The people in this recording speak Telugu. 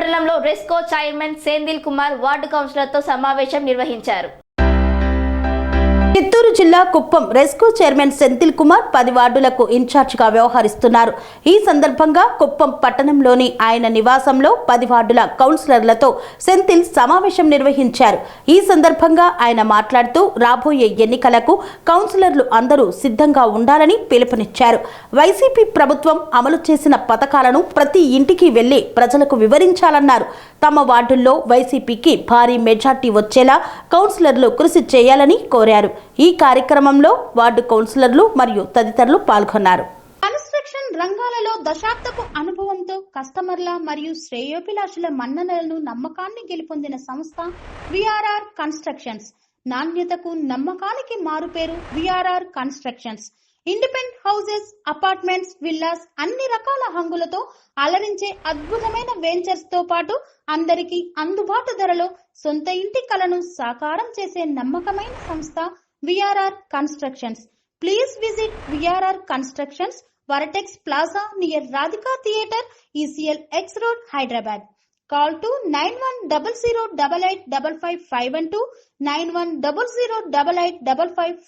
పట్టణంలో రెస్కో చైర్మన్ సేందిల్ కుమార్ వార్డు కౌన్సిలర్తో సమావేశం నిర్వహించారు. చిత్తూరు జిల్లా కుప్పం రెస్కో చైర్మన్ సెంతిల్ కుమార్ పది వార్డులకు ఇన్ఛార్జిగా వ్యవహరిస్తున్నారు. ఈ సందర్భంగా కుప్పం పట్టణంలోని ఆయన నివాసంలో పది వార్డుల కౌన్సిలర్లతో సెంతిల్ సమావేశం నిర్వహించారు. ఈ సందర్భంగా ఆయన మాట్లాడుతూ రాబోయే ఎన్నికలకు కౌన్సిలర్లు అందరూ సిద్ధంగా ఉండాలని పిలుపునిచ్చారు. వైసీపీ ప్రభుత్వం అమలు చేసిన పథకాలను ప్రతి ఇంటికి వెళ్ళి ప్రజలకు వివరించాలన్నారు. తమ వార్డుల్లో వైసీపీకి భారీ మెజార్టీ వచ్చేలా కౌన్సిలర్లు కృషి చేయాలని కోరారు. ఈ కార్యక్రమంలో వార్డు కౌన్సిలర్లు మరియు తదితరులు పాల్గొన్నారు. కన్స్ట్రక్షన్ రంగాలలో దశాబ్దపు అనుభవంతో కస్టమర్ల మరియు శ్రేయోభిలాషుల మన్ననలను నమ్మకాన్ని గెలుపొందిన సంస్థ విఆర్ఆర్ కన్స్ట్రక్షన్స్. నాణ్యతకు నమ్మకానికి మారుపేరు VRR constructions. Independent houses apartments villas అన్ని రకాల హంగులతో అలరించే అద్భుతమైన వెంచర్స్తో పాటు అందరికీ అందుబాటు ధరలో సొంత ఇంటి కలను సాకారం చేసే నమ్మకమైన సంస్థ VRR Constructions. Please visit VRR Constructions, Varatex Plaza near Radhika Theatre, ECL X Road, Hyderabad. Call to 9100 885512 five